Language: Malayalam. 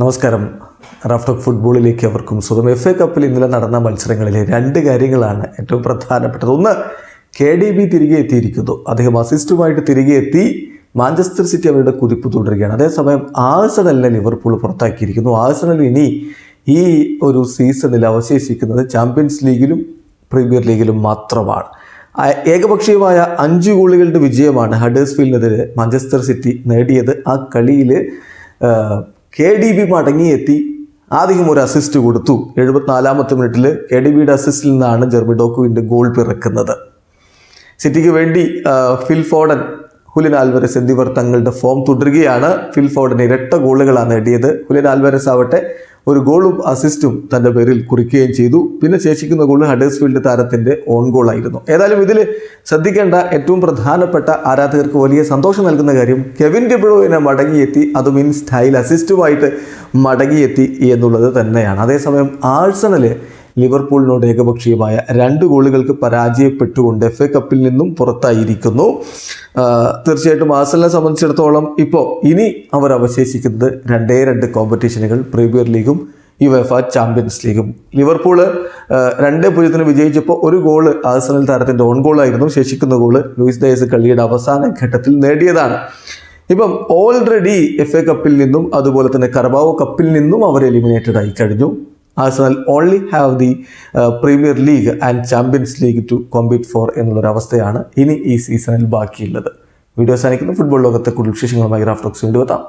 നമസ്കാരം. റാഫ്റ്റോക്ക് ഫുട്ബോളിലേക്ക് അവർക്കും സ്വന്തം എഫ് എ കപ്പിൽ ഇന്നലെ നടന്ന മത്സരങ്ങളിലെ രണ്ട് കാര്യങ്ങളാണ് ഏറ്റവും പ്രധാനപ്പെട്ടത്. ഒന്ന് കെ ഡി ബി തിരികെ എത്തിയിരിക്കുന്നു. അദ്ദേഹം അസിസ്റ്റുമായിട്ട് തിരികെ എത്തി മാഞ്ചസ്റ്റർ സിറ്റി അവരുടെ കുതിപ്പ് തുടരുകയാണ്. അതേസമയം ആഴ്സണലിനെ ലിവർപൂൾ പുറത്താക്കിയിരിക്കുന്നു. ആഴ്സണൽ ഇനി ഈ ഒരു സീസണിൽ അവശേഷിക്കുന്നത് ചാമ്പ്യൻസ് ലീഗിലും പ്രീമിയർ ലീഗിലും മാത്രമാണ്. ഏകപക്ഷീയമായ അഞ്ച് ഗോളുകളുടെ വിജയമാണ് ഹഡേഴ്സ്ഫീൽഡിനെതിരെ മാഞ്ചസ്റ്റർ സിറ്റി നേടിയത്. ആ കളിയിൽ കെ ഡി ബി മടങ്ങിയെത്തി ആദ്യം ഒരു അസിസ്റ്റ് കൊടുത്തു. എഴുപത്തിനാലാമത്തെ മിനിറ്റിൽ കെ ഡി ബിയുടെ അസിസ്റ്റിൽ നിന്നാണ് ജെർമി ഡോക്കുവിന്റെ ഗോൾ പിറക്കുന്നത്. സിറ്റിക്ക് വേണ്ടി ഫിൽ ഫോഡൻ ഹുലിൻ ആൽവരസ് എന്നിവർ തങ്ങളുടെ ഫോം തുടരുകയാണ്. ഫിൽ ഫോഡൻ ഇരട്ട ഗോളുകളാണ് നേടിയത്. ഹുലിൻ ആൽവരസ് ആവട്ടെ ഒരു ഗോളും അസിസ്റ്റും തന്റെ പേരിൽ കുറിക്കുകയും ചെയ്തു. പിന്നെ ശേഷിക്കുന്ന ഗോൾ ഹഡേഴ്സ്ഫീൽഡ് താരത്തിന്റെ ഓൺ ഗോളായിരുന്നു ഏതായാലും ഇതിൽ ശ്രദ്ധിക്കേണ്ട ഏറ്റവും പ്രധാനപ്പെട്ട ആരാധകർക്ക് വലിയ സന്തോഷം നൽകുന്ന കാര്യം കെവിൻ ഡിബ്രോയിനെ മടങ്ങിയെത്തി അതും ഇൻ സ്റ്റൈൽ അസിസ്റ്റുമായിട്ട് മടങ്ങിയെത്തി എന്നുള്ളത് തന്നെയാണ്. അതേസമയം ആഴ്സണൽ ലിവർപൂളിനോട് ഏകപക്ഷീയമായ രണ്ട് ഗോളുകൾക്ക് പരാജയപ്പെട്ടുകൊണ്ട് എഫ് എ കപ്പിൽ നിന്നും പുറത്തായിരിക്കുന്നു. തീർച്ചയായിട്ടും ആസലിനെ സംബന്ധിച്ചിടത്തോളം ഇപ്പോൾ ഇനി അവർ അവശേഷിക്കുന്നത് രണ്ടേ രണ്ട് കോമ്പറ്റീഷനുകൾ പ്രീമിയർ ലീഗും യുവെഫ ചാമ്പ്യൻസ് ലീഗും. ലിവർപൂൾ രണ്ടേ പൂജ്യത്തിന് വിജയിച്ചപ്പോൾ ഒരു ഗോൾ ആഴ്സണൽ താരത്തിന്റെ ഓൺ ഗോളായിരുന്നു. ശേഷിക്കുന്ന ഗോൾ ലൂയിസ് ഡയസ് കളിയുടെ അവസാന ഘട്ടത്തിൽ നേടിയതാണ്. ഇപ്പം ഓൾറെഡി എഫ് എ കപ്പിൽ നിന്നും അതുപോലെ തന്നെ കർബാവോ കപ്പിൽ നിന്നും അവർ എലിമിനേറ്റഡ് ആയി കഴിഞ്ഞു. Arsenal only have the Premier League and Champions League to compete for എന്നുള്ളൊരവസ്ഥയാണ് ഇനി ഈ സീസണിൽ ബാക്കിയുള്ളത്. വീഡിയോസ് അവസാനിക്കുന്ന. ഫുട്ബോൾ ലോകത്തെ കൂടുതൽ വിശേഷങ്ങളുമായി റാഫ്റ്റോക്സ് വീണ്ടും എത്താം.